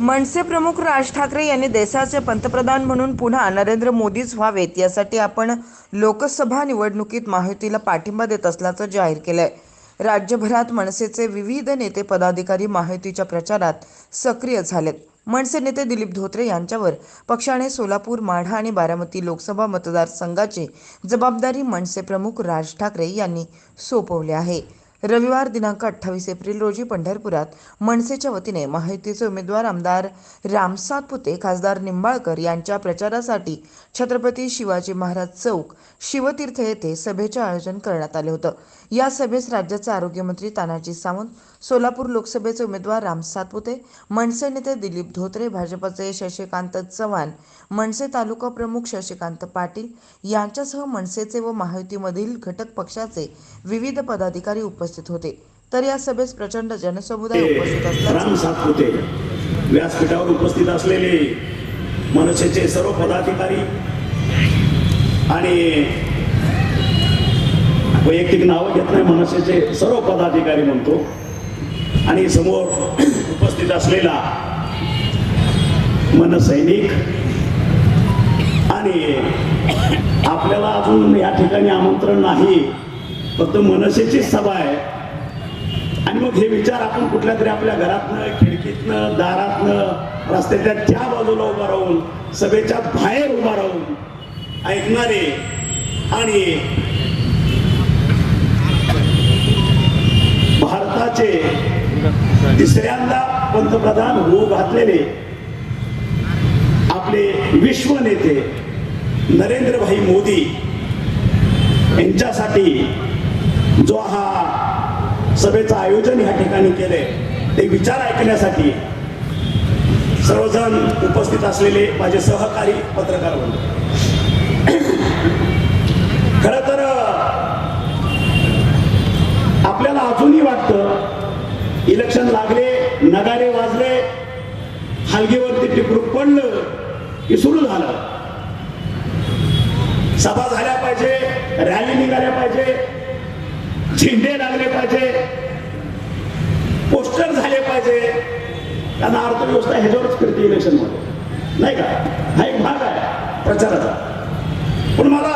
मनसे प्रमुख राज ठाकरे यांनी देशाचे पंतप्रधान म्हणून पुन्हा नरेंद्र मोदीच व्हावेत यासाठी आपण लोकसभा निवडणुकीत माहितीला पाठिंबा देत असल्याचं जाहीर केलंय. राज्यभरात मनसेचे विविध नेते पदाधिकारी माहितीच्या प्रचारात सक्रिय झालेत. मनसे नेते दिलीप धोत्रे यांच्यावर पक्षाने सोलापूर माढा आणि बारामती लोकसभा मतदारसंघाची जबाबदारी मनसे प्रमुख राज ठाकरे यांनी सोपवली आहे. रविवार दिनांक अठ्ठावीस एप्रिल रोजी पंढरपुरात मनसेच्या वतीने महायुतीचे उमेदवार आमदार रामसात पुते खासदार निंबाळकर यांच्या प्रचारासाठी छत्रपती शिवाजी महाराज चौक शिवतीर्थ येथे सभेचे आयोजन करण्यात आले होतं. या सभेस राज्याचे आरोग्यमंत्री तानाजी सावंत सोलापूर लोकसभेचे उमेदवार राम सातपुते मनसे नेते दिलीप धोत्रे भाजपचे शशिकांत चव्हाण मनसे तालुका प्रमुख शशिकांत पाटील यांच्यासह मनसेचे व महायुतीमधील घटक पक्षाचे विविध पदाधिकारी उपस्थित होते. तर या सभेस प्रचंड जनसमुदाय उपस्थित असल्याचे व्यासपीठावर उपस्थित असलेले मनसेचे सर्व पदाधिकारी आणि वैयक्तिक नावं घेत नाही मनसेचे सर्व पदाधिकारी म्हणतो. आणि समोर उपस्थित असलेला मनसैनिक आणि आपल्याला अजून या ठिकाणी आमंत्रण नाही. फक्त मनसेचीच सभा आहे. आणि मग हे विचार आपण कुठल्या तरी आपल्या घरातनं खिडकीतनं दारातनं रस्त्याच्या त्या बाजूला उभा राहून सभेच्या बाहेर उभा राहून ऐकणारे आणि भारताचे तिसऱ्यांदा पंतप्रधान होऊ घातलेले आपले विश्व नेते नरेंद्रभाई मोदी यांच्यासाठी जो हा सभेचं आयोजन ह्या ठिकाणी केले ते विचार ऐकण्यासाठी सर्वजण उपस्थित असलेले माझे सहकारी पत्रकार खर तर आपल्याला अजूनही वाटतं इलेक्शन लागले नगारे वाजले हलगीवरती टिपरूप पडलं की सुरू झालं. सभा झाल्या पाहिजे रॅली निघाल्या पाहिजे झेंडे लागले पाहिजे पोस्टर झाले पाहिजे. त्यांना अर्थव्यवस्था ह्याच्यावरच फिरते इलेक्शनमध्ये नाही का? हा एक भाग आहे प्रचाराचा. पण मला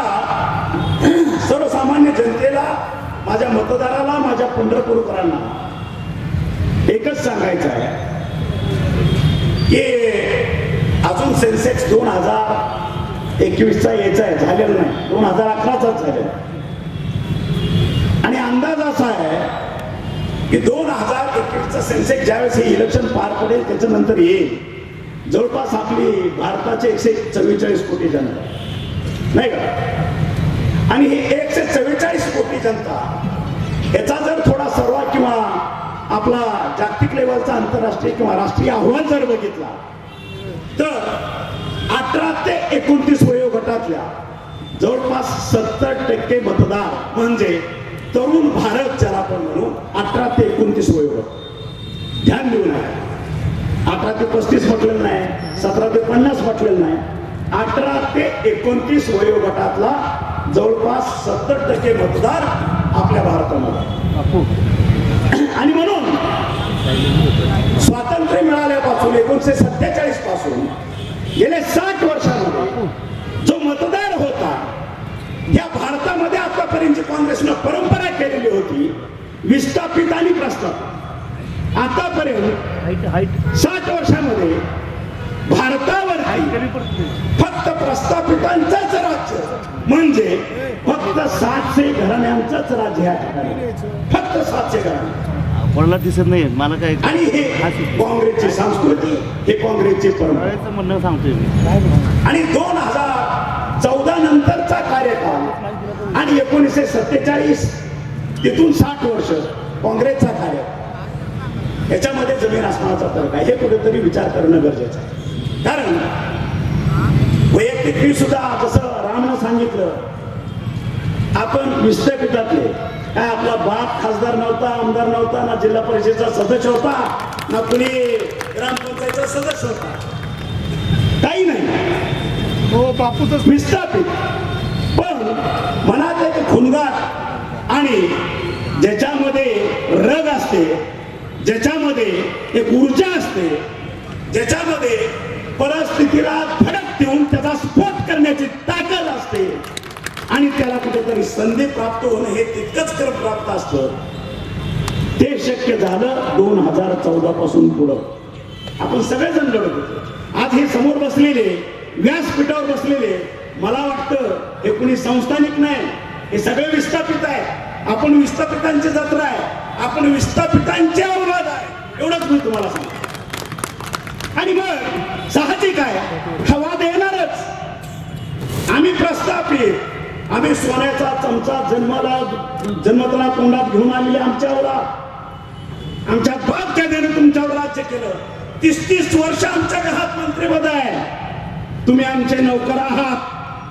सर्वसामान्य जनतेला माझ्या मतदाराला माझ्या पंढरपूरकरांना एकच सांगायचं आहे. की अजून सेन्सेक्स दोन हजार एकवीसचा यायचा आहे झालेला नाही. दोन हजार अकराचाच झालेला. आणि अंदाज असा आहे की दोन हजार एकवीसचा सेन्सेक्स ज्यावेळेस हे इलेक्शन पार पडेल त्याच्यानंतर येईल. जवळपास आपली भारताचे एकशे चव्वेचाळीस कोटी जनता. नाही का? आणि ही एकशे चव्वेचाळीस कोटी जनता याचा जर थोडा सर्व किंवा आपला जागतिक लेवलचा आंतरराष्ट्रीय किंवा राष्ट्रीय आव्हान जर बघितला तर अठरा ते एकोणतीस वयोगटातल्या जवळपास सत्तर टक्के मतदार म्हणजे तरुण भारत ज्याला आपण म्हणू अठरा ते एकोणतीस वयोगट. ध्यान देऊ नये अठरा ते पस्तीस म्हटलेलं नाही सतरा ते पन्नास म्हटलेलं नाही. अठरा ते एकोणतीस वयोगटातला जवळपास सत्तर टक्के मतदार आपल्या भारतामध्ये. आणि म्हणून स्वातंत्र्य मिळाल्यापासून एकोणीसशे सत्तेचाळीसपासून गेले साठ वर्षामध्ये जो मतदार होता या भारतामध्ये आतापर्यंत काँग्रेसनं परंपरा केलेली होती विस्थापित आणि प्रस्थापित. आतापर्यंत साठ वर्षामध्ये भारतावरती फक्त प्रस्थापितांचंच राज्य म्हणजे फक्त सातशे घराण्यांचंच राज्य या ठिकाणी. फक्त सातशे घराणे. कोणाला दिसत नाही मला काय आणि हे काँग्रेसची संस्कृती हे काँग्रेसची परंपरा. म्हणणं सांगतोय मी. आणि दोन हजार चौदा नंतरचा कार्यकाळ आणि एकोणीसशे सत्तेचाळीस तिथून साठ वर्ष काँग्रेसचा कार्यकाळ. याच्यामध्ये जमीन आसमानाचा फरक आहे. हे कुठेतरी विचार करणं गरजेचं आहे. कारण वैयक्तिक मी सुद्धा जसं रामनं सांगितलं आपण विद्यापीठातले काय आपला बाप खासदार नव्हता आमदार नव्हता ना जिल्हा परिषदेचा सदस्य होता ना कुणी ग्रामपंचायतचा सदस्य होता. काही नाही. हो बापूच विस्थापित पण मनात एक खुणगाट आणि ज्याच्यामध्ये रग असते ज्याच्यामध्ये एक ऊर्जा असते ज्याच्यामध्ये परिस्थितीला धडक देऊन त्याचा स्फोट करण्याची ताकद असते आणि त्याला कुठेतरी संधी प्राप्त होणं हे तितकंच कर प्राप्त असतं. ते शक्य झालं दोन हजार चौदा पासून पुढं. आपण सगळेजण लढत होतो आज हे समोर बसलेले व्यासपीठावर बसलेले मला वाटतं हे कुणी संस्थानिक नाही हे सगळे विस्थापित आहे. आपण विस्थापितांची जत्रा आहे. आपण विस्थापितांचे औलाद आहे. एवढंच मी तुम्हाला सांगतो. आणि मग साहजिक आहे. हवा देणारच. आम्ही प्रस्थापित. आम्ही सोन्याचा चमचा जन्माला जन्मतला तोंडात घेऊन आलेले आमच्यावर आमच्या बाप त्याने तुमच्यावर राज्य केलं. तीस तीस वर्ष आमच्या घरात मंत्रिपद आहे. तुम्ही आमचे नौकर आहात.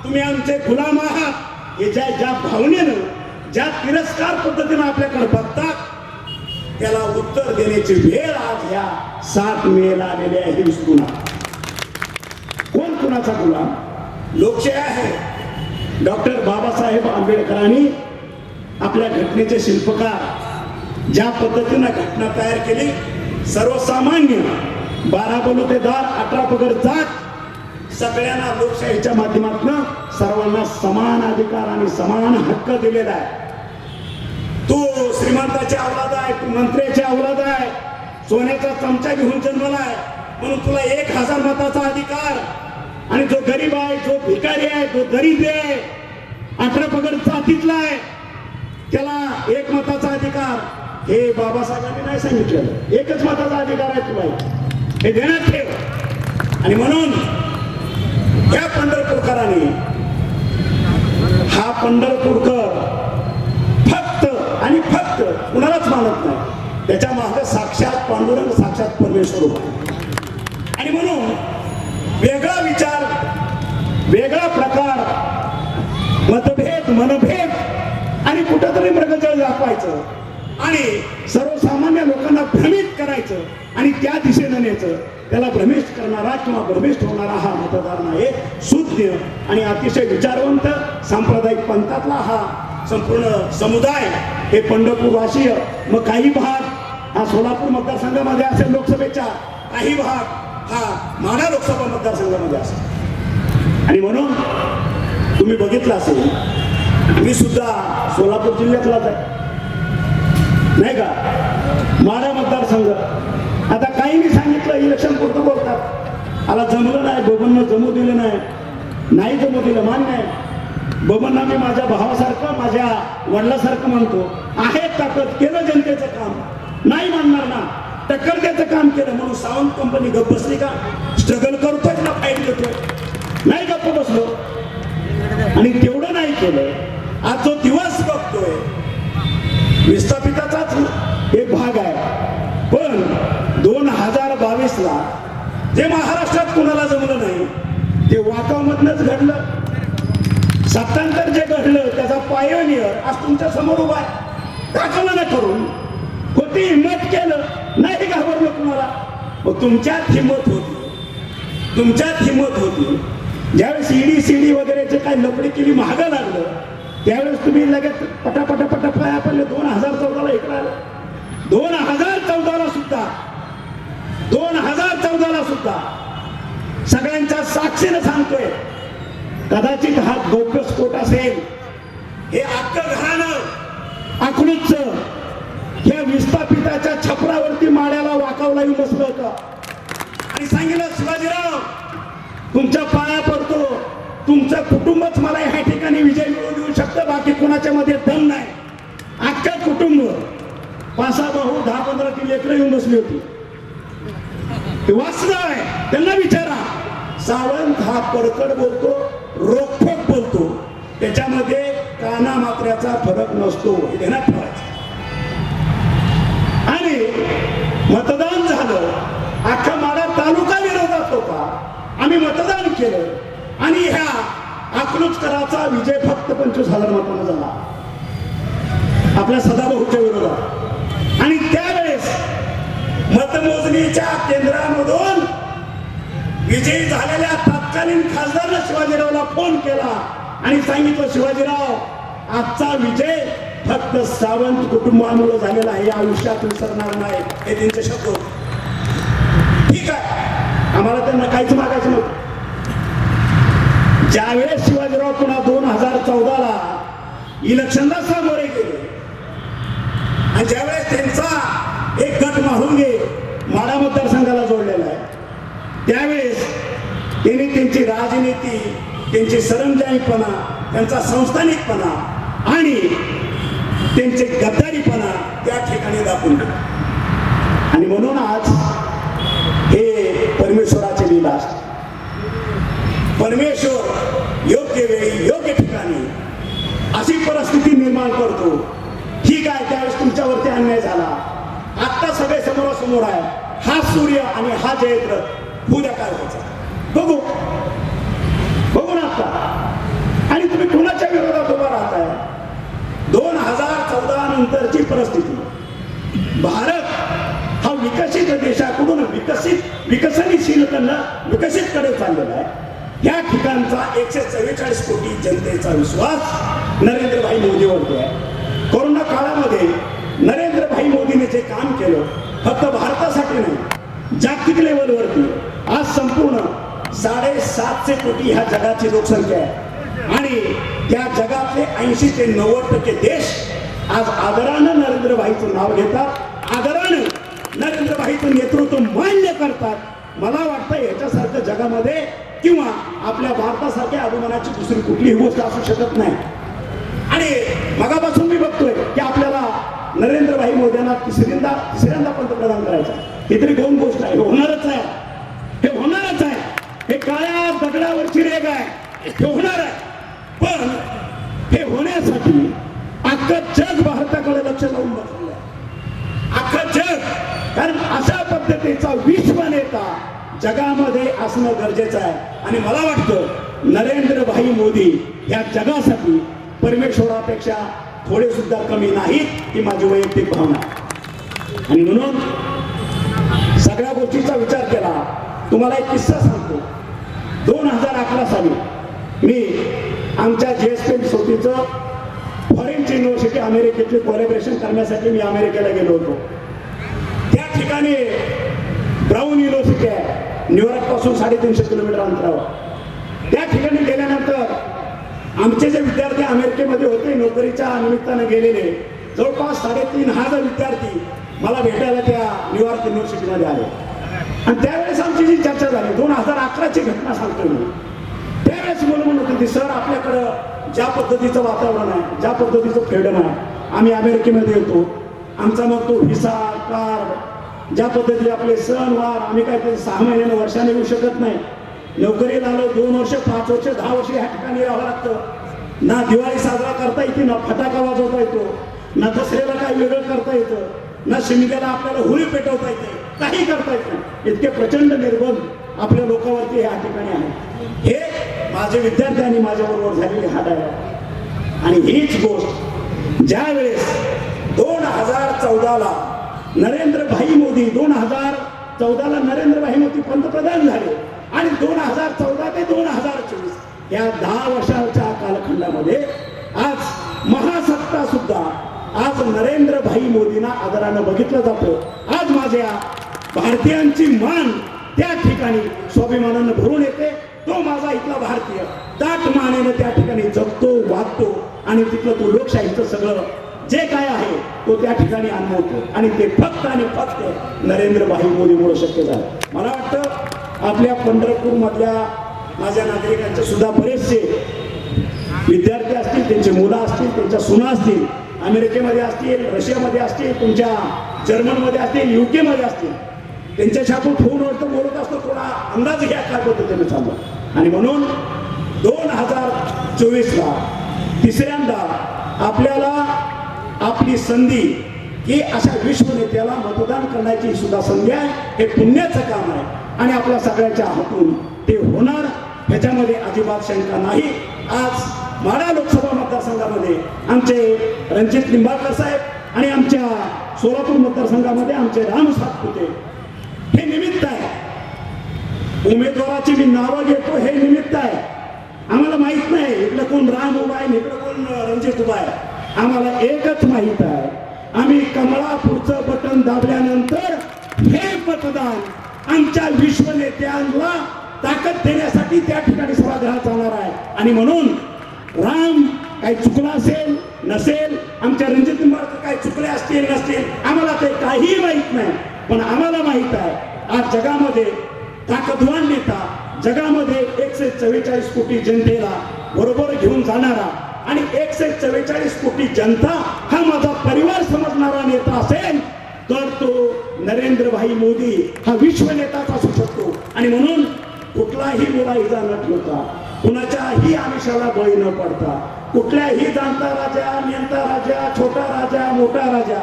तुम्ही आमचे गुलाम आहात. हे ज्या ज्या भावनेनं ज्या तिरस्कार पद्धतीनं आपल्याकडे बघतात त्याला उत्तर देण्याची वेळ आज ह्या सात मेला आलेली आहे हे कोण कुणाचा गुलाम? लोकशाही आहे. डॉक्टर बाबासाहेब आंबेडकरांनी आपल्या घटनेचे शिल्पकार ज्या पद्धतीनं घटना तयार केली सर्वसामान्य बारा बलुतेदार अठरा पगड जात सगळ्यांना लोकशाहीच्या माध्यमातून सर्वांना समान अधिकार आणि समान हक्क दिलेला आहे. तू श्रीमंताची अवलाद आहे तू मंत्र्याची अवलाद आहे सोन्याचा चमचा घेऊन जन्मला आहे म्हणून तुला एक हजार मताचा अधिकार आणि जो गरीब आहे जो भिकारी आहे जो गरीब आहे अठरा पगड जातीतला आहे त्याला एक मताचा अधिकार. हे बाबासाहेबांनी नाही सांगितलं. एकच मताचा अधिकार आहे तुला हे देण्यात ठेव. आणि म्हणून या पंढरपूरकरांनी हा पंढरपूरकर फक्त आणि फक्त कुणालाच मानत नाही. त्याच्यामागे साक्षात पांडुरंग साक्षात परमेश्वर आणि म्हणून वेगळा विचार मनभेद आणि कुठंतरी मृगजळ दाखवायचं आणि सर्वसामान्य लोकांना भ्रमित करायचं आणि त्या दिशेनं न्यायचं. त्याला भ्रमिष्ठ करणारा किंवा भ्रमिष्ठ होणारा हा मतदार नाही सुज्ञ आणि अतिशय विचारवंत सांप्रदायिक पंथातला हा संपूर्ण समुदाय हे पंढरपूरवासीय. मग काही भाग हा सोलापूर मतदारसंघामध्ये असेल लोकसभेच्या काही भाग हा माढा लोकसभा मतदारसंघामध्ये असेल. आणि म्हणून तुम्ही बघितलं असेल मी सुद्धा सोलापूर जिल्ह्यातलाच आहे. नाही का? माडा मतदारसंघ. आता काही मी सांगितलं इलेक्शन पुरतं बोलतात. आला जमलं नाही बबननं जमू दिलं नाही. नाही जमू दिलं मान्य आहे. बबनना मी माझ्या भावासारखं माझ्या वडिलासारखं म्हणतो. आहे ताकद केलं जनतेचं काम. नाही मानणार ना. टक्कर त्याचं काम केलं म्हणून सावंत कंपनी गप्प बसली का? स्ट्रगल करतोय ना फाईट देतोय नाही गप्प बसलो. आणि केलं आज जो दिवस बघतोय विस्थापिताचाच एक भाग आहे. पण दोन हजार बावीस ला जे महाराष्ट्रात कुणाला जमलं नाही ते वाकामधनच घडलं. सत्तांतर जे घडलं त्याचा पायोनियर आज तुमच्यासमोर उभा आहे. दाखवलं ना करून होती हिंमत केलं नाही घाबरलं कुणाला? मग तुमच्यात हिंमत होती. तुमच्यात हिंमत होती. ज्यावेळेस ईडी सीडी वगैरेचे काय लपडी केली महागा लागलं त्यावेळेस तुम्ही लगेच पटापटा पटा पाया पडले. दोन हजार चौदाला इकडे आलं. दोन हजार चौदाला सुद्धा. दोन हजार चौदाला सुद्धा. सगळ्यांच्या साक्षीनं सांगतोय कदाचित हा गौप्यस्फोट असेल. हे अख्खं घराणं आखणीच या विस्थापिताच्या छपरावरती माड्याला वाकावला येऊन बसलं होतं. आणि सांगितलं शिवाजीराव तुमच्या पाया पडतो तुमचं कुटुंबच मला ह्या ठिकाणी विजय मिळवून देऊ शकतं बाकी कुणाच्या मध्ये दम नाही. अख्खं कुटुंब पाच सहा भाऊ दहा पंधरा ती लेकरं येऊन बसली होती. ते वाचलं आहे त्यांना विचारा. सावंत हा परकड बोलतो रोखोक बोलतो. त्याच्यामध्ये काना मात्र्याचा फरक नसतो हे ध्यानात आणि मतदान झालं अख्खा माडा तालुका विरोधात होता. आम्ही मतदान केलं. आणि ह्या अकलूजकराचा विजय फक्त पंचवीस हजार मतांना झाला. आपल्या सदाभाऊच्या विरोधात. आणि त्यावेळेस मतमोजणीच्या केंद्रामधून विजयी झालेल्या तत्कालीन खासदारनं शिवाजीरावला फोन केला आणि सांगितलं शिवाजीराव आजचा विजय फक्त सावंत कुटुंबामुळे झालेला आहे. या आयुष्यात विसरणार नाही. हे त्यांचे शब्द ठीक आहे. आम्हाला त्यांना काहीच मागायचं नव्हतं. ज्यावेळेस शिवाजीराव पुन्हा दोन हजार चौदाला इलेक्शनला सामोरे गेले आणि ज्यावेळेस त्यांचा एक गट माहुंगे माडा मतदारसंघाला जोडलेला आहे. त्यावेळेस त्यांनी त्यांची राजनीती त्यांची सरंजामीपणा त्यांचा संस्थानिकपणा आणि त्यांचे गद्दारीपणा त्या ठिकाणी दाखवून दिला आणि म्हणून आज हे परमेश्वराचे लीला असते. परमेश्वर योग्य वेळी योग्य ठिकाणी अशी परिस्थिती निर्माण करतो. ठीक आहे त्यावेळेस तुमच्यावरती अन्याय झाला. आत्ता सगळे समोरासमोर आहे. हा सूर्य आणि हा जयत्र उद्या काय व्हायचा? बघू. बघू ना आता. आणि तुम्ही कुणाच्या विरोधात उभा राहताय? दोन हजार चौदा नंतरची परिस्थिती. भारत हा विकसित देशाकडून विकसित विकसनशीलकडनं विकसित कडे चाललेला आहे. या ठिकाणचा एकशे चव्वेचाळीस कोटी जनतेचा विश्वास नरेंद्रभाई मोदीवरती आहे. कोरोना काळामध्ये नरेंद्रभाई मोदीने जे काम केलं फक्त भारतासाठी नाही जागतिक लेवलवरती आज संपूर्ण साडेसातशे कोटी ह्या जगाची लोकसंख्या आहे. आणि त्या जगातले ऐंशी ते नव्वद टक्के देश आज आदरानं नरेंद्रभाईचं नाव घेतात आदरानं नरेंद्रभाईचं नेतृत्व मान्य करतात. मला वाटतं याच्यासारखं जगामध्ये किंवा आपल्या भारतासारख्या अभिमानाची दुसरी कुठलीही गोष्ट असू शकत नाही. आणि मगापासून मी बघतोय की आपल्याला नरेंद्रभाई मोदींना तिसऱ्यांदा तिसऱ्यांदा पंतप्रधान करायचं आहे. ही तरी दोन गोष्ट आहे. हे होणारच आहे. हे होणारच आहे. हे काळ्या दगडावरची रेग आहे. हे होणार आहे. पण हे होण्यासाठी अख्खं जग भारताकडे लक्ष लावून बसलं आहे अख्खं जग कारण अशा पद्धतीचा विश्व नेता जगामध्ये असणं गरजेचं आहे. आणि मला वाटतं नरेंद्रभाई मोदी या जगासाठी परमेश्वरापेक्षा थोडे सुद्धा कमी नाहीत ही माझी वैयक्तिक भावना. आहे. आणि म्हणून सगळ्या गोष्टीचा विचार केला तुम्हाला एक किस्सा सांगतो. दोन हजार अकरा साली मी आमच्या जी एस सोबतीचं फॉरेनची युनिव्हर्सिटी अमेरिकेतले कोलॅबरेशन करण्यासाठी मी अमेरिकेला गेलो होतो. त्या ठिकाणी ब्राऊन युनिव्हर्सिटी आहे. न्यूयॉर्कपासून साडेतीनशे किलोमीटर अंतरावर. त्या ठिकाणी गेल्यानंतर आमचे जे विद्यार्थी अमेरिकेमध्ये होते नोकरीच्या निमित्तानं गेलेले जवळपास साडेतीन हजार विद्यार्थी मला भेटायला त्या न्यूयॉर्क युनिव्हर्सिटीमध्ये आले. आणि त्यावेळेस आमची जी चर्चा झाली दोन हजार अकराची घटना सांगतो मी. त्यावेळेस मुलं म्हणत होती सर आपल्याकडं ज्या पद्धतीचं वातावरण आहे ज्या पद्धतीचं फ्रीडम आहे आम्ही अमेरिकेमध्ये येतो. आमचा मग तो व्हिसा कार ज्या पद्धतीने आपले सण वार आम्ही काय सहा महिन्यानं वर्षाने येऊ शकत नाही. नोकरीला आलो दोन वर्ष पाच वर्ष दहा वर्ष ह्या ठिकाणी राहावं लागतं. ना दिवाळी साजरा करता येते ना फटाका वाजवता येतो. ना दसऱ्याला काय वेगळं करता येतं. ना शिमग्याला आपल्याला होळी पेटवता येते. काही करता येत नाही. इतके प्रचंड निर्बंध आपल्या लोकांवरती ह्या ठिकाणी आहे हे माझे विद्यार्थी आणि माझ्याबरोबर झालेली हात आहे. आणि हीच गोष्ट ज्या वेळेस दोन हजार चौदाला नरेंद्रभाई मोदी दोन हजार चौदाला नरेंद्रभाई मोदी पंतप्रधान झाले आणि दोन हजार चौदा ते दोन हजार चोवीस या दहा वर्षाच्या कालखंडामध्ये आज महासत्ता सुद्धा आज नरेंद्रभाई मोदींना आदरानं बघितलं जातं. आज माझ्या भारतीयांची मान त्या ठिकाणी स्वाभिमानानं भरून येते. तो माझा इथला भारतीय दाट मानेनं त्या ठिकाणी जगतो वागतो आणि तिथलं तो लोकशाहीचं सगळं जे काय आहे तो त्या ठिकाणी अनुभवतो आणि ते फक्त आणि फक्त नरेंद्र भाई मोदीमुळे शक्य झालं. मला वाटतं आपल्या पंढरपूर मधल्या माझ्या नागरिकांचे सुद्धा बरेचसे विद्यार्थी असतील त्यांची मुलं असतील त्यांच्या सुना असतील अमेरिकेमध्ये असतील रशियामध्ये असतील तुमच्या जर्मनमध्ये असतील युके मध्ये असतील त्यांच्याशी आपण फोनवरती बोलत असतो थोडा अंदाज घ्या काय पद्धतीने चाललं आणि म्हणून दोन हजार चोवीसला तिसऱ्यांदा आपल्याला आपली संधी की अशा विश्वनेत्याला मतदान करण्याची सुद्धा संधी आहे. हे पुण्याचं काम आहे. आणि आपल्या सगळ्याच्या हातून ते होणार. ह्याच्यामध्ये अजिबात शंका नाही. आज माडा लोकसभा मतदारसंघामध्ये आमचे रणजित लिंबाळकर साहेब आणि आमच्या सोलापूर मतदारसंघामध्ये आमचे राम सातपुते. हे निमित्त आहे. उमेदवाराची मी नावं घेतो. हे निमित्त आहे. आम्हाला माहीत नाही इकडे कोण राम उभा आहे इकडे कोण रणजित उभा आहे. आम्हाला एकच माहीत आहे. आम्ही कमळापूरचं बटन दाबल्यानंतर हे मतदान आमच्या विश्वनेत्यांना ताकद देण्यासाठी त्या ठिकाणी सभागृहात जाणार आहे. आणि म्हणून राम काही चुकला असेल नसेल आमच्या रणजित निंबाळकर काही चुकले असतील नसतील आम्हाला ते काहीही माहीत नाही. पण आम्हाला माहीत आहे आज जगामध्ये ताकदवान नेता जगामध्ये एकशे चव्वेचाळीस कोटी जनतेला बरोबर घेऊन जाणारा आणि एकशे चव्वेचाळीस कोटी जनता हा माझा परिवार समजणारा नेता असेल तर तो नरेंद्र भाई मोदी हा विश्व नेताच असू शकतो. आणि म्हणून कुठलाही मुलाहिजा न ठेवता कुणाच्याही आमिषाला बळी न पडता कुठल्याही जाणता राजा नियंता राजा छोटा राजा मोठा राजा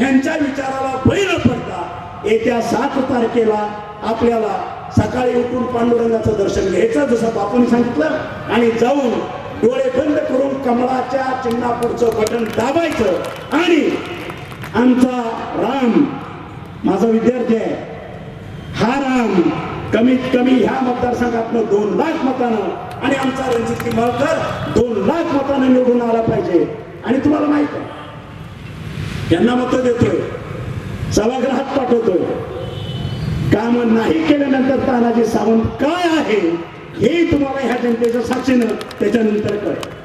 यांच्या विचाराला बळी न पडता येत्या सात तारखेला आपल्याला सकाळी उठून पांडुरंगाचं दर्शन घ्यायचं जसं आपण सांगितलं आणि जाऊन डोळे बंद करून कमळाच्या चिन्हापूरचं बटन दाबायचं आणि आमचा राम माझा विद्यार्थी आहे हा राम कमीत कमी ह्या मतदारसंघातनं दोन लाख मतानं आणि आमचा रणजित निंबाळकर दोन लाख मतानं निवडून आला पाहिजे. आणि तुम्हाला माहीत आहे त्यांना मतं देतोय सभागृहात पाठवतोय. काम नाही केल्यानंतर तानाजी सावंत काय आहे हे तुम्हाला ह्या जनतेच्या साक्षीनं त्याच्यानंतर कळेल.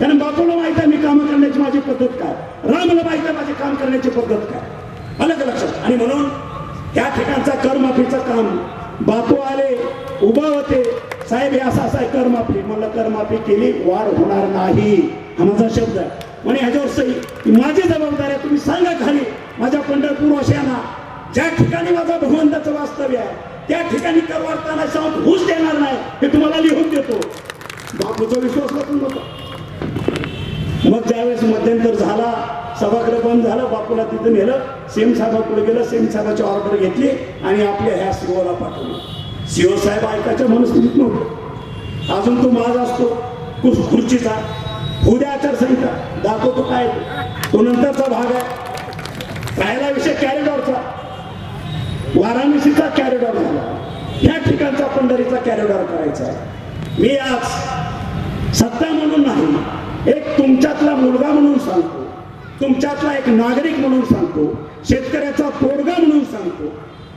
कारण बापूला माहीत आहे मी काम करण्याची माझी पद्धत काय. रामला माहीत आहे माझी काम करण्याची पद्धत काय. आलं लक्षात. आणि म्हणून त्या ठिकाणचा करमाफीचं काम. बापू आले उभा होते. साहेब हे असं असं आहे करमाफी. म्हणलं करमाफी केली वाढ होणार नाही. हा माझा शब्द आहे. म्हणे ह्याच्यावर सही. माझी जबाबदारी आहे तुम्ही सांगा खाली. माझ्या पंढरपूर वशांना ज्या ठिकाणी माझा भगवंताचं वास्तव्य आहे त्या ठिकाणी करवाडताना शांत घुस देणार नाही हे तुम्हाला लिहून देतो. बापूचा विश्वास वाटून होता मग ज्यावेळेस मध्यंतर झाला सभागृह बंद झालं बापूला तिथं नेलं सेम साहेबाकडे गेलं सेम साहेबाची ऑर्डर घेतली आणि आपल्या ह्या सीओला पाठवलं. सीओ साहेब ऐकायच्या मनस्थितीत नव्हतं. अजून तो माझ असतो खुर्चीचा. उद्या आचारसंहिता दाखवतो काय तो नंतरचा भाग आहे. राहिला विषय कॅरिडॉरचा. वाराणसीचा कॅरिडॉर झाला. ह्या ठिकाणचा पंढरीचा कॅरिडॉर करायचा आहे. मी आज सत्ता म्हणून नाही एक तुमच्यातला मुलगा म्हणून सांगतो. तुमच्यातला एक नागरिक म्हणून सांगतो. शेतकऱ्याचा पोरगा म्हणून सांगतो.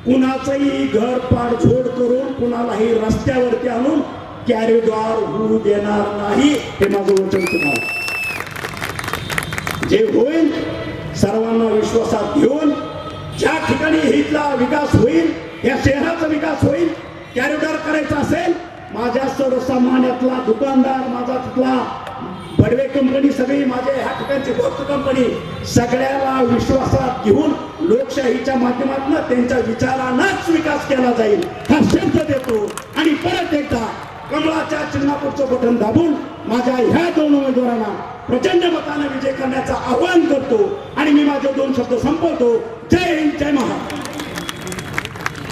कुणाचंही घर पाडझोड करून कुणालाही रस्त्यावरती आणून कॅरिडॉर होऊ देणार नाही हे माझं वचन तुम्हाला. जे होईल सर्वांना विश्वासात घेऊन ज्या ठिकाणी हितला विकास होईल या शहराचा विकास होईल कॅरिडॉर करायचा असेल माझ्या सर्वसामान्यातला दुकानदार माझा तिथला बडवे कंपनी सगळी माझे ह्या ठिकाणची गोष्ट कंपनी सगळ्याला विश्वासात घेऊन लोकशाहीच्या माध्यमातून त्यांच्या विचारांनाच विकास केला जाईल हा शब्द देतो. आणि परत एकदा कमळाच्या चिन्हापूरचं बटन दाबून माझ्या ह्या दोन उमेदवारांना प्रचंड मताने विजय करण्याचं आवाहन करतो. आणि मी माझे दोन शब्द संपवतो. जय हिंद जय महाराष्ट्र.